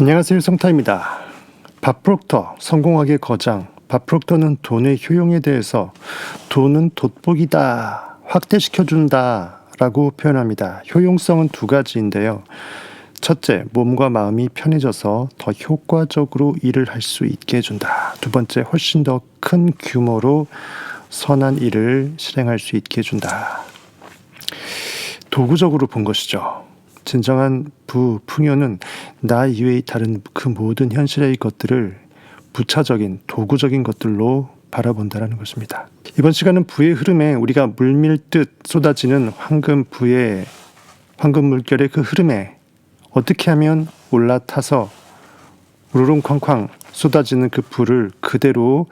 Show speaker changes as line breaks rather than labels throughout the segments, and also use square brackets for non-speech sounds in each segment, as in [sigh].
안녕하세요. 송타입니다. 밥 프록터 성공하게 거장. 밥 프록터는 돈의 효용에 대해서 돈은 돋보기다, 확대시켜준다 라고 표현합니다. 효용성은 두 가지인데요. 첫째, 몸과 마음이 편해져서 더 효과적으로 일을 할 수 있게 해준다. 두 번째, 훨씬 더 큰 규모로 선한 일을 실행할 수 있게 해준다. 도구적으로 본 것이죠. 진정한 부, 풍요는 나 이외의 다른 그 모든 현실의 것들을 부차적인 도구적인 것들로 바라본다라는 것입니다. 이번 시간은 부의 흐름에 우리가 물밀듯 쏟아지는 황금 부의 황금 물결의 그 흐름에 어떻게 하면 올라타서 우르릉쾅쾅 쏟아지는 그 불을 그대로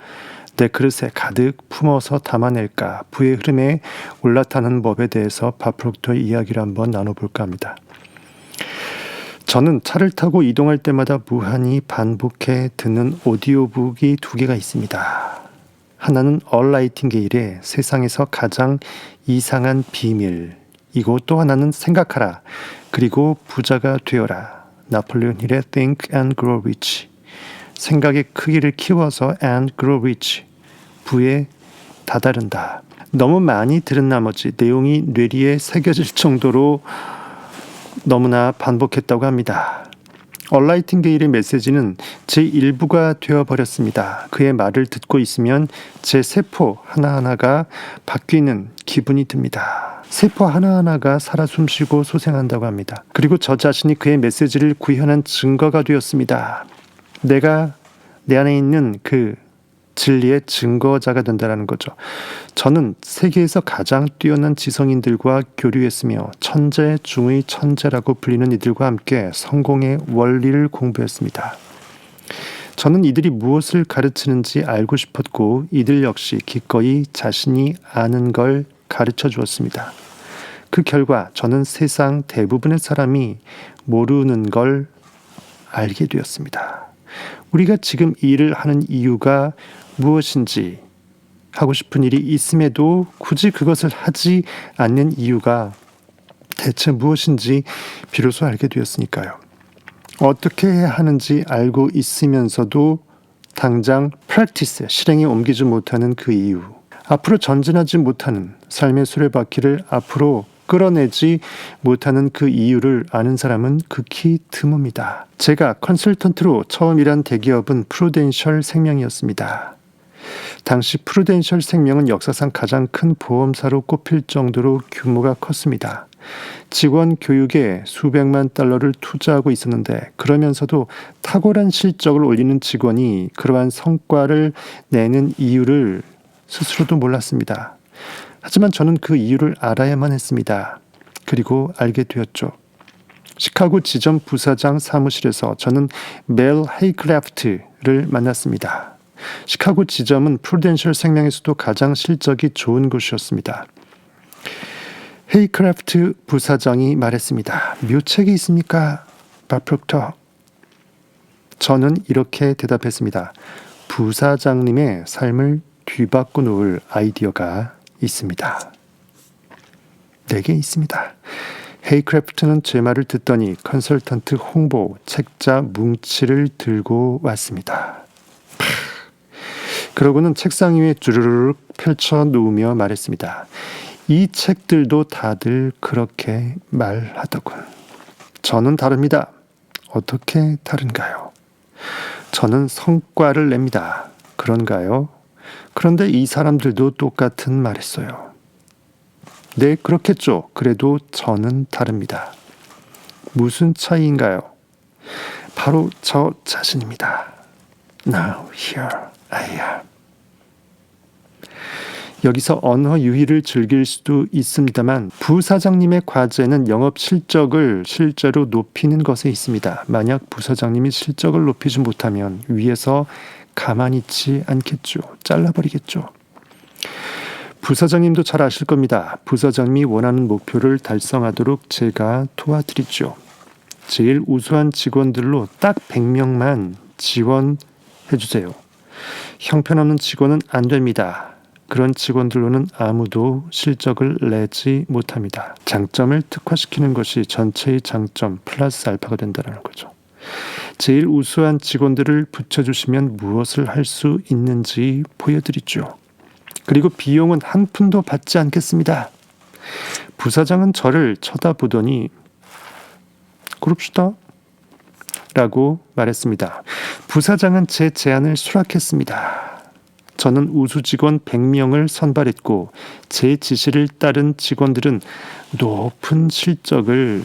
내 그릇에 가득 품어서 담아낼까 부의 흐름에 올라타는 법에 대해서 바프록토의 이야기를 한번 나눠볼까 합니다. 저는 차를 타고 이동할 때마다 무한히 반복해 듣는 오디오북이 두 개가 있습니다. 하나는 얼라이팅게일의 세상에서 가장 이상한 비밀. 이고 또 하나는 생각하라. 그리고 부자가 되어라. 나폴레온 힐의 Think and Grow Rich. 생각의 크기를 키워서 and grow rich. 부에 다다른다. 너무 많이 들은 나머지 내용이 뇌리에 새겨질 정도로 너무나 반복했다고 합니다. 얼라이팅게일의 메시지는 제 일부가 되어버렸습니다. 그의 말을 듣고 있으면 제 세포 하나하나가 바뀌는 기분이 듭니다. 세포 하나하나가 살아 숨쉬고 소생한다고 합니다. 그리고 저 자신이 그의 메시지를 구현한 증거가 되었습니다. 내가 내 안에 있는 그 진리의 증거자가 된다는 거죠. 저는 세계에서 가장 뛰어난 지성인들과 교류했으며 천재 중의 천재라고 불리는 이들과 함께 성공의 원리를 공부했습니다. 저는 이들이 무엇을 가르치는지 알고 싶었고 이들 역시 기꺼이 자신이 아는 걸 가르쳐 주었습니다. 그 결과 저는 세상 대부분의 사람이 모르는 걸 알게 되었습니다. 우리가 지금 일을 하는 이유가 무엇인지 하고 싶은 일이 있음에도 굳이 그것을 하지 않는 이유가 대체 무엇인지 비로소 알게 되었으니까요. 어떻게 해야 하는지 알고 있으면서도 당장 프랙티스 실행에 옮기지 못하는 그 이유. 앞으로 전진하지 못하는 삶의 수레바퀴를 앞으로 끌어내지 못하는 그 이유를 아는 사람은 극히 드뭅니다. 제가 컨설턴트로 처음 일한 대기업은 프루덴셜 생명이었습니다. 당시 프루덴셜 생명은 역사상 가장 큰 보험사로 꼽힐 정도로 규모가 컸습니다. 직원 교육에 수백만 달러를 투자하고 있었는데 그러면서도 탁월한 실적을 올리는 직원이 그러한 성과를 내는 이유를 스스로도 몰랐습니다. 하지만 저는 그 이유를 알아야만 했습니다. 그리고 알게 되었죠. 시카고 지점 부사장 사무실에서 저는 멜 헤이크래프트를 만났습니다. 시카고 지점은 프루덴셜 생명에서도 가장 실적이 좋은 곳이었습니다. 헤이크래프트 부사장이 말했습니다. 묘책이 있습니까? 바프록터. 저는 이렇게 대답했습니다. 부사장님의 삶을 뒤바꿔 놓을 아이디어가 있습니다. 내게 있습니다. 헤이크래프트는 제 말을 듣더니 컨설턴트 홍보 책자 뭉치를 들고 왔습니다. 그러고는 책상 위에 주르륵 펼쳐 놓으며 말했습니다. 이 책들도 다들 그렇게 말하더군. 저는 다릅니다. 어떻게 다른가요? 저는 성과를 냅니다. 그런가요? 그런데 이 사람들도 똑같은 말했어요. 네, 그렇겠죠. 그래도 저는 다릅니다. 무슨 차이인가요? 바로 저 자신입니다. Now, here I am. 여기서 언어 유희를 즐길 수도 있습니다만 부사장님의 과제는 영업 실적을 실제로 높이는 것에 있습니다. 만약 부사장님이 실적을 높이지 못하면 위에서 가만히 있지 않겠죠. 잘라버리겠죠. 부사장님도 잘 아실 겁니다. 부사장님이 원하는 목표를 달성하도록 제가 도와드리죠. 제일 우수한 직원들로 딱 100명만 지원해 주세요. 형편없는 직원은 안 됩니다. 그런 직원들로는 아무도 실적을 내지 못합니다. 장점을 특화시키는 것이 전체의 장점 플러스 알파가 된다는 거죠. 제일 우수한 직원들을 붙여주시면 무엇을 할 수 있는지 보여드리죠. 그리고 비용은 한 푼도 받지 않겠습니다. 부사장은 저를 쳐다보더니 그럽시다. 라고 말했습니다. 부사장은 제 제안을 수락했습니다. 저는 우수 직원 100명을 선발했고 제 지시를 따른 직원들은 높은 실적을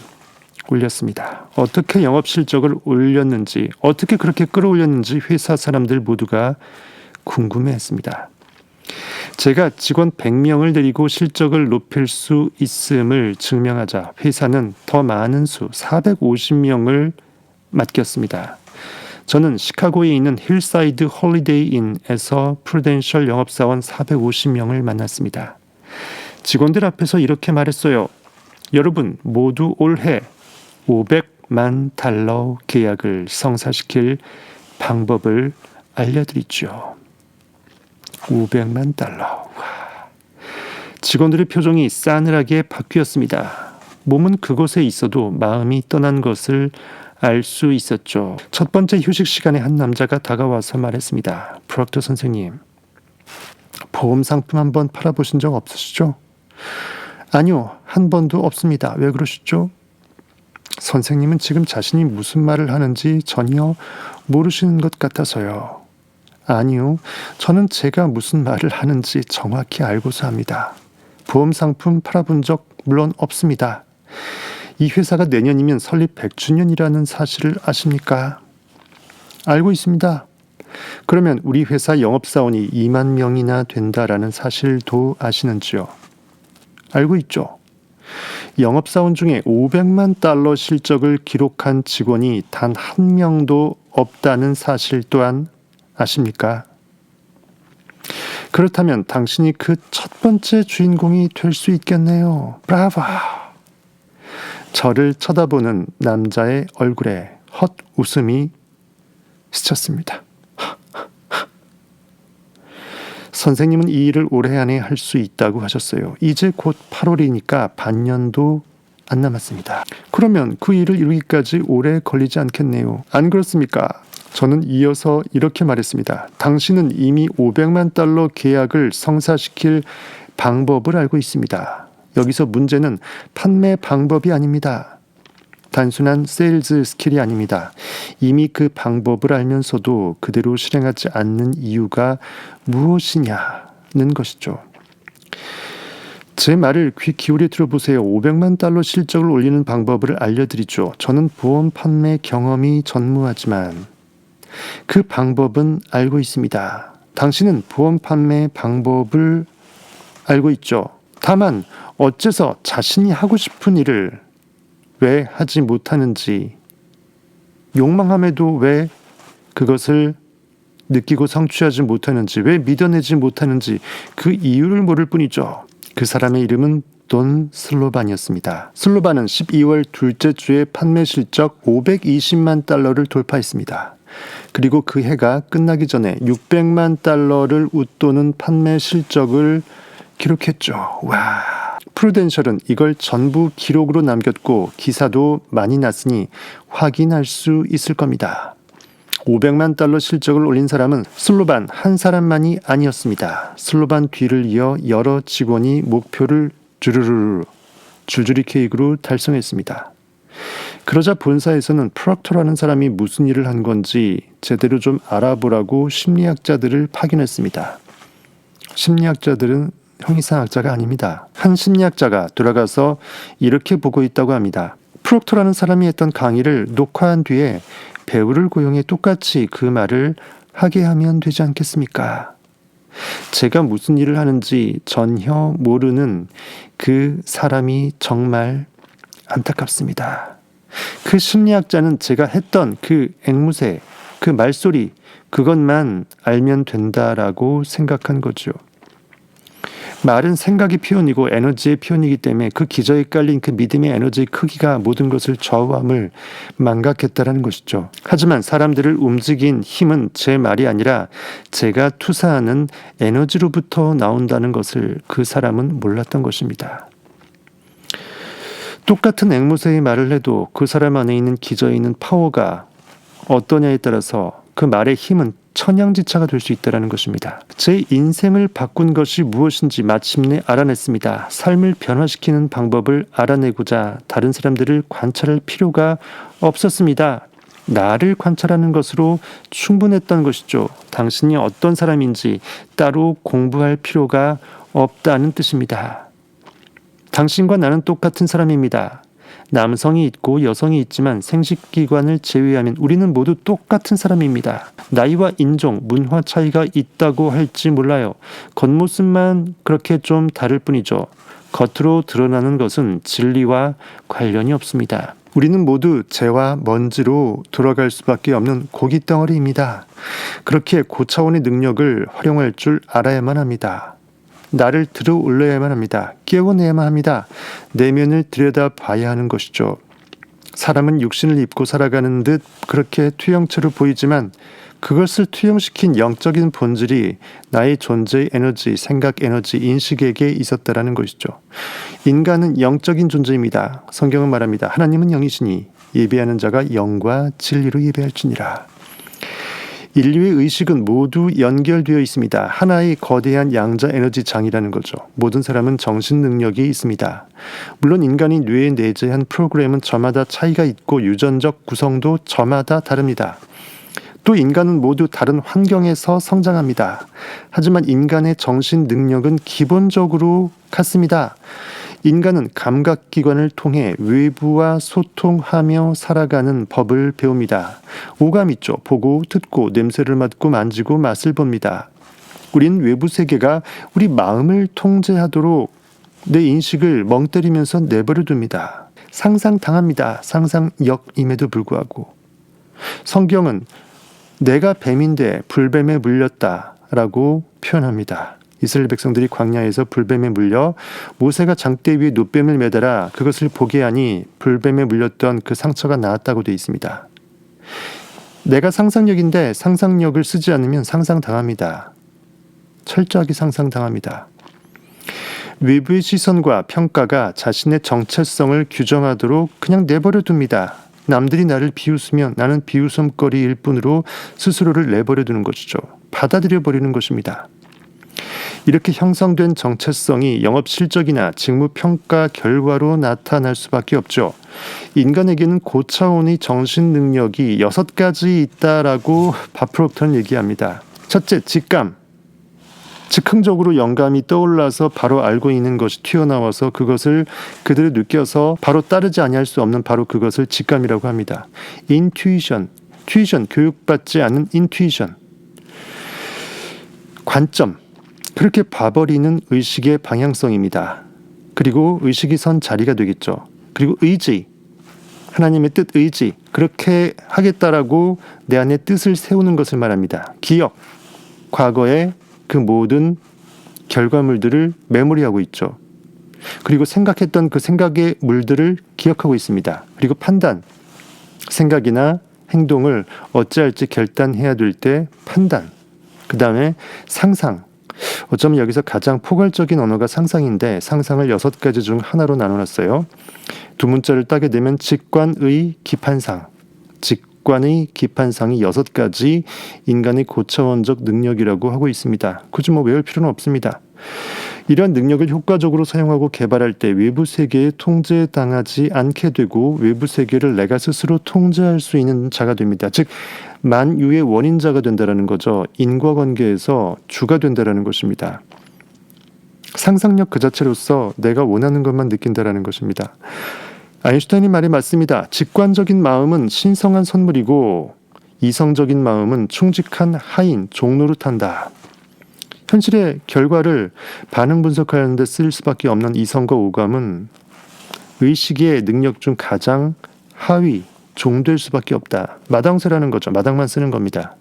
올렸습니다. 어떻게 영업 실적을 올렸는지, 어떻게 그렇게 끌어올렸는지 회사 사람들 모두가 궁금해 했습니다. 제가 직원 100명을 데리고 실적을 높일 수 있음을 증명하자 회사는 더 많은 수 450명을 맡겼습니다. 저는 시카고에 있는 힐사이드 홀리데이 인에서 프루덴셜 영업사원 450명을 만났습니다. 직원들 앞에서 이렇게 말했어요. 여러분 모두 올해 500만 달러 계약을 성사시킬 방법을 알려드리죠. 500만 달러. 와. 직원들의 표정이 싸늘하게 바뀌었습니다. 몸은 그곳에 있어도 마음이 떠난 것을 알 수 있었죠. 첫 번째 휴식 시간에 한 남자가 다가와서 말했습니다. 프록터 선생님, 보험 상품 한 번 팔아보신 적 없으시죠? 아니요, 한 번도 없습니다. 왜 그러시죠? 선생님은 지금 자신이 무슨 말을 하는지 전혀 모르시는 것 같아서요. 아니요, 저는 제가 무슨 말을 하는지 정확히 알고서 합니다. 보험 상품 팔아본 적 물론 없습니다. 이 회사가 내년이면 설립 100주년이라는 사실을 아십니까? 알고 있습니다. 그러면 우리 회사 영업사원이 2만 명이나 된다라는 사실도 아시는지요? 알고 있죠. 영업사원 중에 500만 달러 실적을 기록한 직원이 단 한 명도 없다는 사실 또한 아십니까? 그렇다면 당신이 그 첫 번째 주인공이 될 수 있겠네요. 브라보! 저를 쳐다보는 남자의 얼굴에 헛 웃음이 스쳤습니다. [laughs] 선생님은 이 일을 올해 안에 할 수 있다고 하셨어요. 이제 곧 8월이니까 반년도 안 남았습니다. 그러면 그 일을 이루기까지 오래 걸리지 않겠네요. 안 그렇습니까? 저는 이어서 이렇게 말했습니다. 당신은 이미 500만 달러 계약을 성사시킬 방법을 알고 있습니다. 여기서 문제는 판매 방법이 아닙니다. 단순한 세일즈 스킬이 아닙니다. 이미 그 방법을 알면서도 그대로 실행하지 않는 이유가 무엇이냐는 것이죠. 제 말을 귀 기울여 들어보세요. 500만 달러 실적을 올리는 방법을 알려드리죠. 저는 보험 판매 경험이 전무하지만 그 방법은 알고 있습니다. 당신은 보험 판매 방법을 알고 있죠. 다만 어째서 자신이 하고 싶은 일을 왜 하지 못하는지, 욕망함에도 왜 그것을 느끼고 성취하지 못하는지, 왜 믿어내지 못하는지 그 이유를 모를 뿐이죠. 그 사람의 이름은 돈 슬로반이었습니다. 슬로반은 12월 둘째 주에 판매 실적 520만 달러를 돌파했습니다. 그리고 그 해가 끝나기 전에 600만 달러를 웃도는 판매 실적을 기록했죠. 와. 프루덴셜은 이걸 전부 기록으로 남겼고 기사도 많이 났으니 확인할 수 있을 겁니다. 500만 달러 실적을 올린 사람은 슬로반 한 사람만이 아니었습니다. 슬로반 뒤를 이어 여러 직원이 목표를 주르르 줄줄이 케이크로 달성했습니다. 그러자 본사에서는 프럭터라는 사람이 무슨 일을 한 건지 제대로 좀 알아보라고 심리학자들을 파견했습니다. 심리학자들은 형이상학자가 아닙니다. 한 심리학자가 돌아가서 이렇게 보고 있다고 합니다. 프록토라는 사람이 했던 강의를 녹화한 뒤에 배우를 고용해 똑같이 그 말을 하게 하면 되지 않겠습니까? 제가 무슨 일을 하는지 전혀 모르는 그 사람이 정말 안타깝습니다. 그 심리학자는 제가 했던 그 앵무새, 그 말소리, 그것만 알면 된다라고 생각한 거죠. 말은 생각의 표현이고 에너지의 표현이기 때문에 그 기저에 깔린 그 믿음의 에너지의 크기가 모든 것을 좌우함을 망각했다라는 것이죠. 하지만 사람들을 움직인 힘은 제 말이 아니라 제가 투사하는 에너지로부터 나온다는 것을 그 사람은 몰랐던 것입니다. 똑같은 앵무새의 말을 해도 그 사람 안에 있는 기저에 있는 파워가 어떠냐에 따라서 그 말의 힘은 천양지차가 될 수 있다는 것입니다. 제 인생을 바꾼 것이 무엇인지 마침내 알아냈습니다. 삶을 변화시키는 방법을 알아내고자 다른 사람들을 관찰할 필요가 없었습니다. 나를 관찰하는 것으로 충분했던 것이죠. 당신이 어떤 사람인지 따로 공부할 필요가 없다는 뜻입니다. 당신과 나는 똑같은 사람입니다. 남성이 있고 여성이 있지만 생식기관을 제외하면 우리는 모두 똑같은 사람입니다. 나이와 인종, 문화 차이가 있다고 할지 몰라요. 겉모습만 그렇게 좀 다를 뿐이죠. 겉으로 드러나는 것은 진리와 관련이 없습니다. 우리는 모두 재와 먼지로 돌아갈 수밖에 없는 고기 덩어리입니다. 그렇게 고차원의 능력을 활용할 줄 알아야만 합니다. 나를 들어 올려야만 합니다. 깨워내야만 합니다. 내면을 들여다 봐야 하는 것이죠. 사람은 육신을 입고 살아가는 듯 그렇게 투영체로 보이지만 그것을 투영시킨 영적인 본질이 나의 존재의 에너지, 생각 에너지, 인식에게 있었다라는 것이죠. 인간은 영적인 존재입니다. 성경은 말합니다. 하나님은 영이시니 예배하는 자가 영과 진리로 예배할지니라. 인류의 의식은 모두 연결되어 있습니다. 하나의 거대한 양자 에너지 장이라는 거죠. 모든 사람은 정신 능력이 있습니다. 물론 인간이 뇌에 내재한 프로그램은 저마다 차이가 있고 유전적 구성도 저마다 다릅니다. 또 인간은 모두 다른 환경에서 성장합니다. 하지만 인간의 정신 능력은 기본적으로 같습니다. 인간은 감각기관을 통해 외부와 소통하며 살아가는 법을 배웁니다. 오감 있죠. 보고, 듣고, 냄새를 맡고, 만지고, 맛을 봅니다. 우린 외부 세계가 우리 마음을 통제하도록 내 인식을 멍 때리면서 내버려 둡니다. 상상당합니다. 상상역임에도 불구하고. 성경은 내가 뱀인데 불뱀에 물렸다 라고 표현합니다. 이스라엘 백성들이 광야에서 불뱀에 물려 모세가 장대 위에 노뱀을 매달아 그것을 보게 하니 불뱀에 물렸던 그 상처가 나았다고 되어 있습니다. 내가 상상력인데 상상력을 쓰지 않으면 상상당합니다. 철저하게 상상당합니다. 외부의 시선과 평가가 자신의 정체성을 규정하도록 그냥 내버려 둡니다. 남들이 나를 비웃으면 나는 비웃음거리일 뿐으로 스스로를 내버려 두는 것이죠. 받아들여 버리는 것입니다. 이렇게 형성된 정체성이 영업 실적이나 직무 평가 결과로 나타날 수밖에 없죠. 인간에게는 고차원의 정신 능력이 여섯 가지 있다라고 바프로크는 얘기합니다. 첫째, 직감. 즉흥적으로 영감이 떠올라서 바로 알고 있는 것이 튀어나와서 그것을 그대로 느껴서 바로 따르지 아니할 수 없는 바로 그것을 직감이라고 합니다. 인투이션, 튜이션 교육받지 않은 인투이션. 관점, 그렇게 봐버리는 의식의 방향성입니다. 그리고 의식이 선 자리가 되겠죠. 그리고 의지, 하나님의 뜻 의지, 그렇게 하겠다라고 내 안에 뜻을 세우는 것을 말합니다. 기억, 과거의 그 모든 결과물들을 메모리하고 있죠. 그리고 생각했던 그 생각의 물들을 기억하고 있습니다. 그리고 판단, 생각이나 행동을 어찌할지 결단해야 될 때 판단, 그 다음에 상상, 어쩌면 여기서 가장 포괄적인 언어가 상상인데 상상을 여섯 가지 중 하나로 나눠놨어요. 두 문자를 따게 되면 직관의 기판상, 직관의 기판상이 여섯 가지 인간의 고차원적 능력이라고 하고 있습니다. 굳이 뭐 외울 필요는 없습니다. 이러한 능력을 효과적으로 사용하고 개발할 때 외부 세계에 통제당하지 않게 되고 외부 세계를 내가 스스로 통제할 수 있는 자가 됩니다. 즉 만유의 원인자가 된다라는 거죠. 인과관계에서 주가 된다라는 것입니다. 상상력 그 자체로서 내가 원하는 것만 느낀다라는 것입니다. 아인슈타인의 말이 맞습니다. 직관적인 마음은 신성한 선물이고 이성적인 마음은 충직한 하인, 종노릇한다. 현실의 결과를 반응 분석하는데 쓸 수밖에 없는 이성과 오감은 의식의 능력 중 가장 하위, 종될 수밖에 없다. 마당쇠라는 거죠. 마당만 쓰는 겁니다.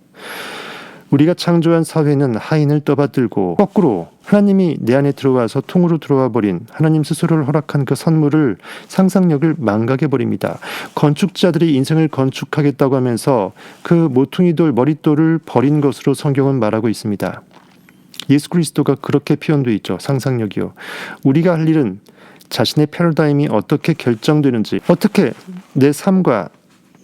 우리가 창조한 사회는 하인을 떠받들고 거꾸로 하나님이 내 안에 들어와서 통으로 들어와 버린 하나님 스스로를 허락한 그 선물을 상상력을 망각해 버립니다. 건축자들이 인생을 건축하겠다고 하면서 그 모퉁이돌 머릿돌을 버린 것으로 성경은 말하고 있습니다. 예수 그리스도가 그렇게 표현되어 있죠. 상상력이요. 우리가 할 일은 자신의 패러다임이 어떻게 결정되는지, 어떻게 내 삶과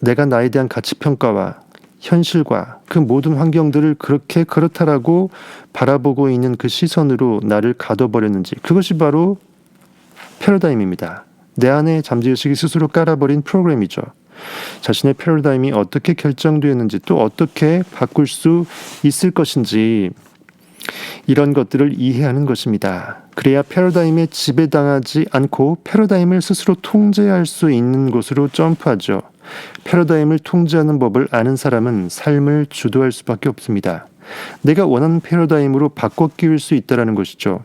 내가 나에 대한 가치 평가와 현실과 그 모든 환경들을 그렇게 그렇다라고 바라보고 있는 그 시선으로 나를 가둬버렸는지 그것이 바로 패러다임입니다. 내 안에 잠재의식이 스스로 깔아버린 프로그램이죠. 자신의 패러다임이 어떻게 결정되었는지 또 어떻게 바꿀 수 있을 것인지 이런 것들을 이해하는 것입니다. 그래야 패러다임에 지배당하지 않고 패러다임을 스스로 통제할 수 있는 곳으로 점프하죠. 패러다임을 통제하는 법을 아는 사람은 삶을 주도할 수밖에 없습니다. 내가 원하는 패러다임으로 바꿔 끼울 수 있다라는 것이죠.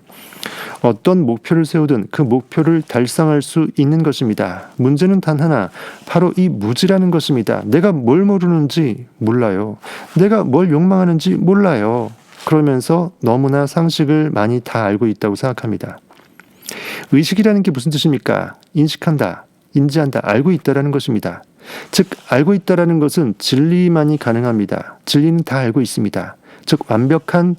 어떤 목표를 세우든 그 목표를 달성할 수 있는 것입니다. 문제는 단 하나, 바로 이 무지라는 것입니다. 내가 뭘 모르는지 몰라요. 내가 뭘 욕망하는지 몰라요. 그러면서 너무나 상식을 많이 다 알고 있다고 생각합니다. 의식이라는 게 무슨 뜻입니까? 인식한다, 인지한다, 알고 있다라는 것입니다. 즉, 알고 있다라는 것은 진리만이 가능합니다. 진리는 다 알고 있습니다. 즉, 완벽한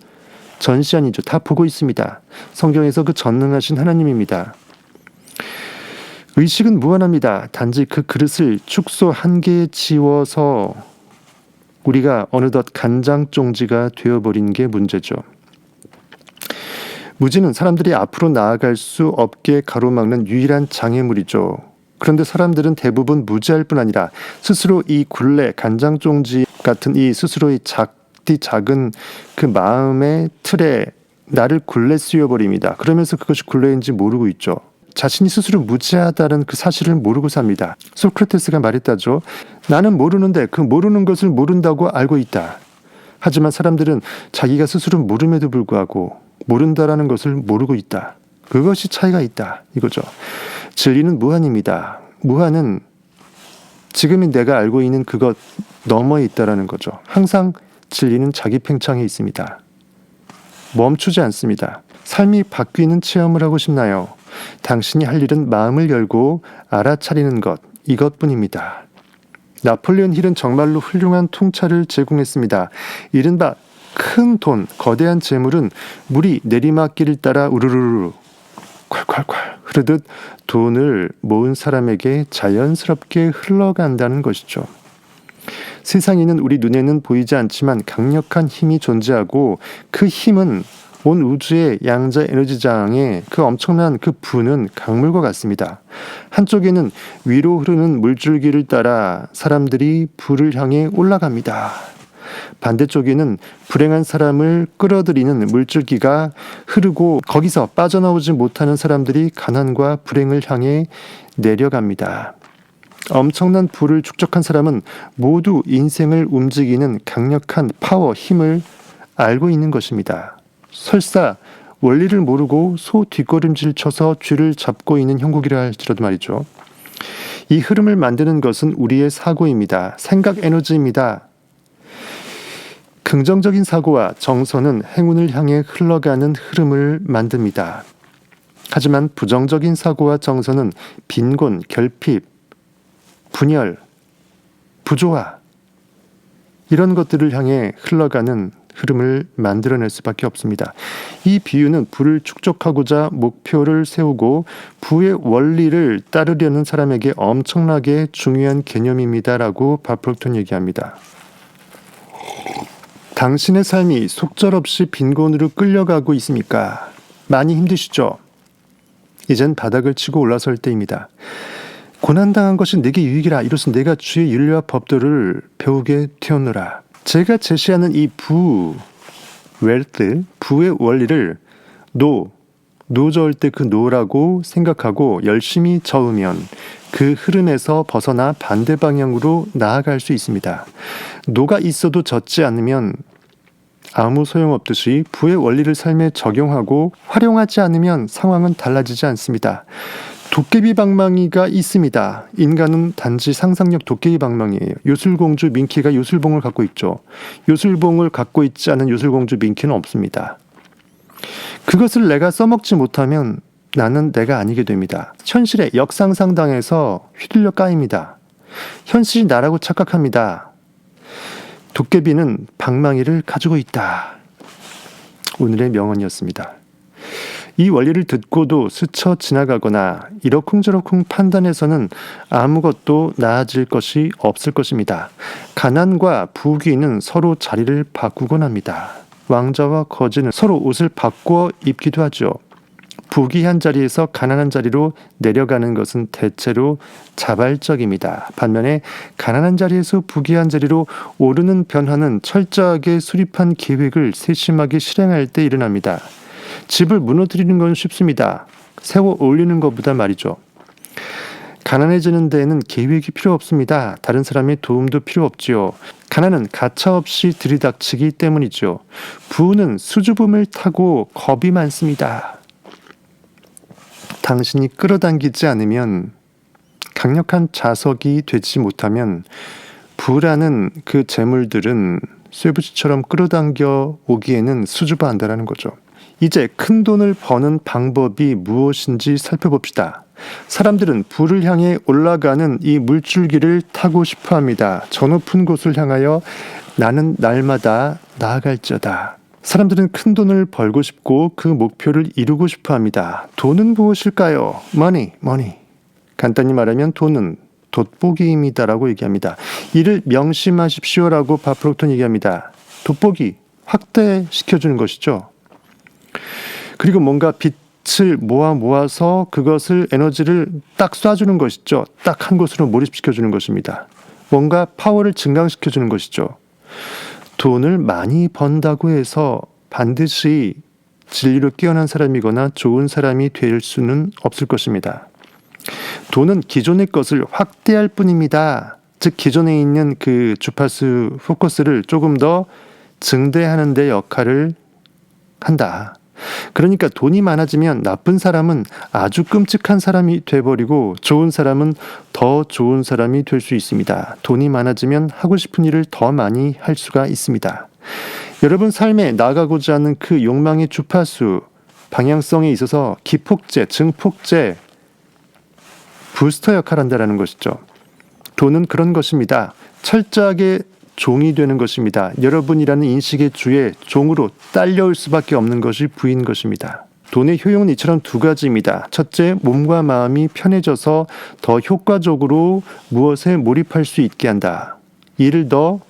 전시아니죠. 다 보고 있습니다. 성경에서 그 전능하신 하나님입니다. 의식은 무한합니다. 단지 그 그릇을 축소 한 개에 지워서 우리가 어느덧 간장종지가 되어버린 게 문제죠. 무지는 사람들이 앞으로 나아갈 수 없게 가로막는 유일한 장애물이죠. 그런데 사람들은 대부분 무지할 뿐 아니라 스스로 이 굴레, 간장종지 같은 이 스스로의 작디 작은 그 마음의 틀에 나를 굴레 씌워버립니다. 그러면서 그것이 굴레인지 모르고 있죠. 자신이 스스로 무지하다는 그 사실을 모르고 삽니다. 소크라테스가 말했다죠. 나는 모르는데 그 모르는 것을 모른다고 알고 있다. 하지만 사람들은 자기가 스스로 모름에도 불구하고 모른다라는 것을 모르고 있다. 그것이 차이가 있다. 이거죠. 진리는 무한입니다. 무한은 지금의 내가 알고 있는 그것 너머에 있다라는 거죠. 항상 진리는 자기 팽창에 있습니다. 멈추지 않습니다. 삶이 바뀌는 체험을 하고 싶나요? 당신이 할 일은 마음을 열고 알아차리는 것, 이것뿐입니다. 나폴레온 힐은 정말로 훌륭한 통찰을 제공했습니다. 이른바 큰 돈, 거대한 재물은 물이 내리막길을 따라 우르르르 콸콸콸 흐르듯 돈을 모은 사람에게 자연스럽게 흘러간다는 것이죠. 세상에는 우리 눈에는 보이지 않지만 강력한 힘이 존재하고 그 힘은 온 우주의 양자 에너지장의 그 엄청난 그 부는 강물과 같습니다. 한쪽에는 위로 흐르는 물줄기를 따라 사람들이 불을 향해 올라갑니다. 반대쪽에는 불행한 사람을 끌어들이는 물줄기가 흐르고 거기서 빠져나오지 못하는 사람들이 가난과 불행을 향해 내려갑니다. 엄청난 부를 축적한 사람은 모두 인생을 움직이는 강력한 파워, 힘을 알고 있는 것입니다. 설사 원리를 모르고 소 뒷걸음질 쳐서 쥐를 잡고 있는 형국이라 할지라도 말이죠. 이 흐름을 만드는 것은 우리의 사고입니다. 생각 에너지입니다. 긍정적인 사고와 정서는 행운을 향해 흘러가는 흐름을 만듭니다. 하지만 부정적인 사고와 정서는 빈곤, 결핍, 분열, 부조화 이런 것들을 향해 흘러가는 흐름을 만들어낼 수밖에 없습니다. 이 비유는 부를 축적하고자 목표를 세우고 부의 원리를 따르려는 사람에게 엄청나게 중요한 개념입니다라고 바풀턴 얘기합니다. 당신의 삶이 속절없이 빈곤으로 끌려가고 있습니까? 많이 힘드시죠? 이젠 바닥을 치고 올라설 때입니다. 고난당한 것이 내게 유익이라 이로써 내가 주의 윤리와 법도를 배우게 되었노라. 제가 제시하는 이 부, 웰트, 부의 원리를 노, 노 저을 때 그 노라고 생각하고 열심히 저으면 그 흐름에서 벗어나 반대 방향으로 나아갈 수 있습니다. 노가 있어도 젖지 않으면 아무 소용없듯이 부의 원리를 삶에 적용하고 활용하지 않으면 상황은 달라지지 않습니다. 도깨비 방망이가 있습니다. 인간은 단지 상상력 도깨비 방망이에요. 요술공주 민키가 요술봉을 갖고 있죠. 요술봉을 갖고 있지 않은 요술공주 민키는 없습니다. 그것을 내가 써먹지 못하면 나는 내가 아니게 됩니다. 현실에 역상상당해서 휘둘려 까입니다. 현실이 나라고 착각합니다. 도깨비는 방망이를 가지고 있다. 오늘의 명언이었습니다. 이 원리를 듣고도 스쳐 지나가거나 이러쿵저러쿵 판단해서는 아무것도 나아질 것이 없을 것입니다. 가난과 부귀는 서로 자리를 바꾸곤 합니다. 왕자와 거지는 서로 옷을 바꾸어 입기도 하죠. 부귀한 자리에서 가난한 자리로 내려가는 것은 대체로 자발적입니다. 반면에 가난한 자리에서 부귀한 자리로 오르는 변화는 철저하게 수립한 계획을 세심하게 실행할 때 일어납니다. 집을 무너뜨리는 건 쉽습니다. 세워 올리는 것보다 말이죠. 가난해지는 데에는 계획이 필요 없습니다. 다른 사람의 도움도 필요 없지요. 가난은 가차없이 들이닥치기 때문이죠. 부는 수줍음을 타고 겁이 많습니다. 당신이 끌어당기지 않으면 강력한 자석이 되지 못하면 부라는 그 재물들은 쇠붙이처럼 끌어당겨 오기에는 수줍어한다라는 거죠. 이제 큰 돈을 버는 방법이 무엇인지 살펴봅시다. 사람들은 불을 향해 올라가는 이 물줄기를 타고 싶어 합니다. 저 높은 곳을 향하여 나는 날마다 나아갈지어다. 사람들은 큰 돈을 벌고 싶고 그 목표를 이루고 싶어 합니다. 돈은 무엇일까요? money, money. 간단히 말하면 돈은 돋보기입니다라고 얘기합니다. 이를 명심하십시오라고 바프록톤 얘기합니다. 돋보기, 확대시켜주는 것이죠. 그리고 뭔가 빛을 모아 모아서 그것을 에너지를 딱 쏴주는 것이죠. 딱 한 곳으로 몰입시켜주는 것입니다. 뭔가 파워를 증강시켜주는 것이죠. 돈을 많이 번다고 해서 반드시 진리로 깨어난 사람이거나 좋은 사람이 될 수는 없을 것입니다. 돈은 기존의 것을 확대할 뿐입니다. 즉 기존에 있는 그 주파수 포커스를 조금 더 증대하는 데 역할을 한다. 그러니까 돈이 많아지면 나쁜 사람은 아주 끔찍한 사람이 돼버리고 좋은 사람은 더 좋은 사람이 될 수 있습니다. 돈이 많아지면 하고 싶은 일을 더 많이 할 수가 있습니다. 여러분 삶에 나가고자 하는 그 욕망의 주파수, 방향성에 있어서 기폭제, 증폭제, 부스터 역할을 한다는 것이죠. 돈은 그런 것입니다. 철저하게 종이 되는 것입니다. 여러분이라는 인식의 주에 종으로 딸려올 수밖에 없는 것이 부인 것입니다. 돈의 효용은 이처럼 두 가지입니다. 첫째, 몸과 마음이 편해져서 더 효과적으로 무엇에 몰입할 수 있게 한다. 일을 더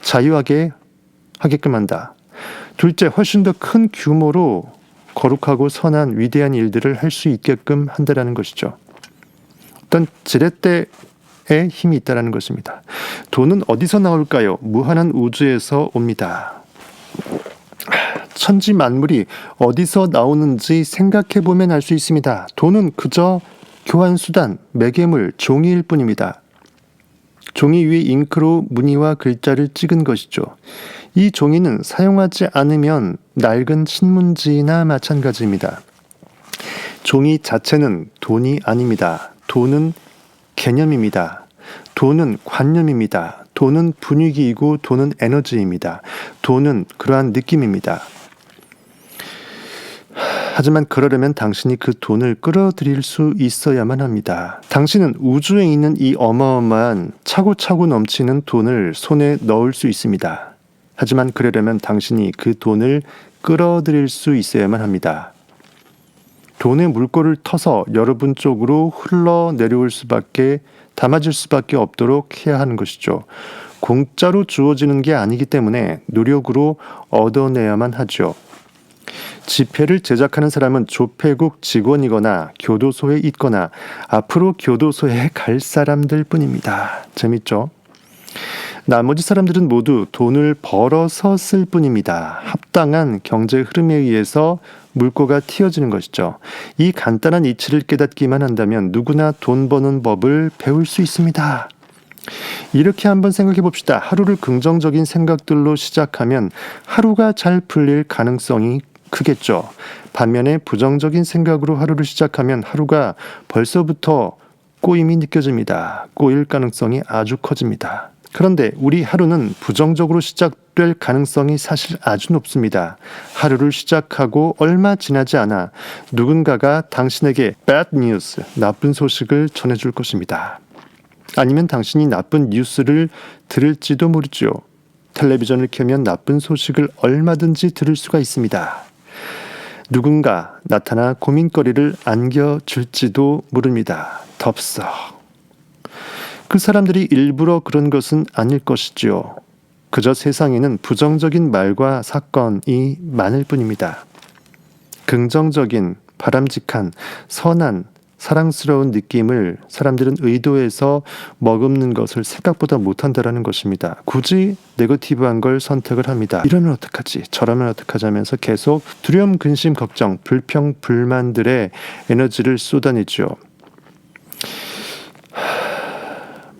자유하게 하게끔 한다. 둘째, 훨씬 더 큰 규모로 거룩하고 선한 위대한 일들을 할 수 있게끔 한다라는 것이죠. 어떤 지렛대 에 힘이 있다라는 것입니다. 돈은 어디서 나올까요? 무한한 우주에서 옵니다. 천지 만물이 어디서 나오는지 생각해 보면 알 수 있습니다. 돈은 그저 교환 수단, 매개물, 종이일 뿐입니다. 종이 위에 잉크로 무늬와 글자를 찍은 것이죠. 이 종이는 사용하지 않으면 낡은 신문지나 마찬가지입니다. 종이 자체는 돈이 아닙니다. 돈은 개념입니다. 돈은 관념입니다. 돈은 분위기이고 돈은 에너지입니다. 돈은 그러한 느낌입니다. 하지만 그러려면 당신이 그 돈을 끌어들일 수 있어야만 합니다. 당신은 우주에 있는 이 어마어마한 차고차고 넘치는 돈을 손에 넣을 수 있습니다. 하지만 그러려면 당신이 그 돈을 끌어들일 수 있어야만 합니다. 돈의 물꼬를 터서 여러분 쪽으로 흘러 내려올 수밖에 담아질 수밖에 없도록 해야 하는 것이죠. 공짜로 주어지는 게 아니기 때문에 노력으로 얻어내야만 하죠. 지폐를 제작하는 사람은 조폐국 직원이거나 교도소에 있거나 앞으로 교도소에 갈 사람들 뿐입니다. 재밌죠? 나머지 사람들은 모두 돈을 벌어서 쓸 뿐입니다. 합당한 경제 흐름에 의해서 물꼬가 튀어지는 것이죠. 이 간단한 이치를 깨닫기만 한다면 누구나 돈 버는 법을 배울 수 있습니다. 이렇게 한번 생각해 봅시다. 하루를 긍정적인 생각들로 시작하면 하루가 잘 풀릴 가능성이 크겠죠. 반면에 부정적인 생각으로 하루를 시작하면 하루가 벌써부터 꼬임이 느껴집니다. 꼬일 가능성이 아주 커집니다. 그런데 우리 하루는 부정적으로 시작될 가능성이 사실 아주 높습니다. 하루를 시작하고 얼마 지나지 않아 누군가가 당신에게 bad news, 나쁜 소식을 전해줄 것입니다. 아니면 당신이 나쁜 뉴스를 들을지도 모르죠. 텔레비전을 켜면 나쁜 소식을 얼마든지 들을 수가 있습니다. 누군가 나타나 고민거리를 안겨줄지도 모릅니다. 덥석. 그 사람들이 일부러 그런 것은 아닐 것이지요. 그저 세상에는 부정적인 말과 사건이 많을 뿐입니다. 긍정적인, 바람직한, 선한, 사랑스러운 느낌을 사람들은 의도해서 머금는 것을 생각보다 못한다라는 것입니다. 굳이 네거티브한 걸 선택을 합니다. 이러면 어떡하지? 저러면 어떡하지? 하면서 계속 두려움, 근심, 걱정, 불평, 불만들의 에너지를 쏟아내죠.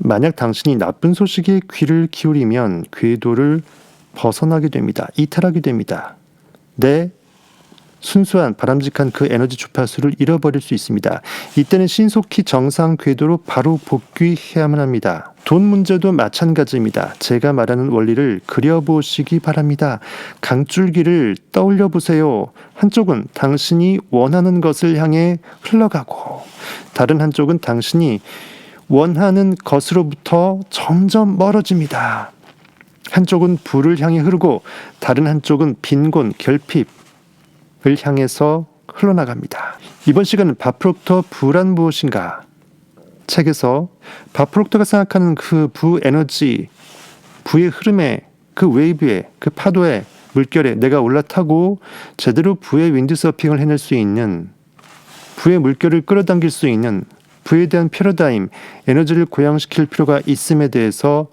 만약 당신이 나쁜 소식에 귀를 기울이면 궤도를 벗어나게 됩니다. 이탈하게 됩니다. 내 순수한 바람직한 그 에너지 주파수를 잃어버릴 수 있습니다. 이때는 신속히 정상 궤도로 바로 복귀해야만 합니다. 돈 문제도 마찬가지입니다. 제가 말하는 원리를 그려보시기 바랍니다. 강줄기를 떠올려 보세요. 한쪽은 당신이 원하는 것을 향해 흘러가고, 다른 한쪽은 당신이 원하는 것으로부터 점점 멀어집니다. 한쪽은 불을 향해 흐르고 다른 한쪽은 빈곤, 결핍, 을 향해서 흘러나갑니다. 이번 시간은 바프록터 부란 무엇인가? 책에서 바프록터가 생각하는 그 부 에너지, 부의 흐름에 그 웨이브에 그 파도에 물결에 내가 올라타고 제대로 부의 윈드서핑을 해낼 수 있는 부의 물결을 끌어당길 수 있는 부에 대한 패러다임, 에너지를 고양시킬 필요가 있음에 대해서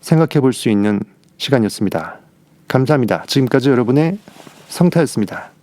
생각해 볼 수 있는 시간이었습니다. 감사합니다. 지금까지 여러분의 성타였습니다.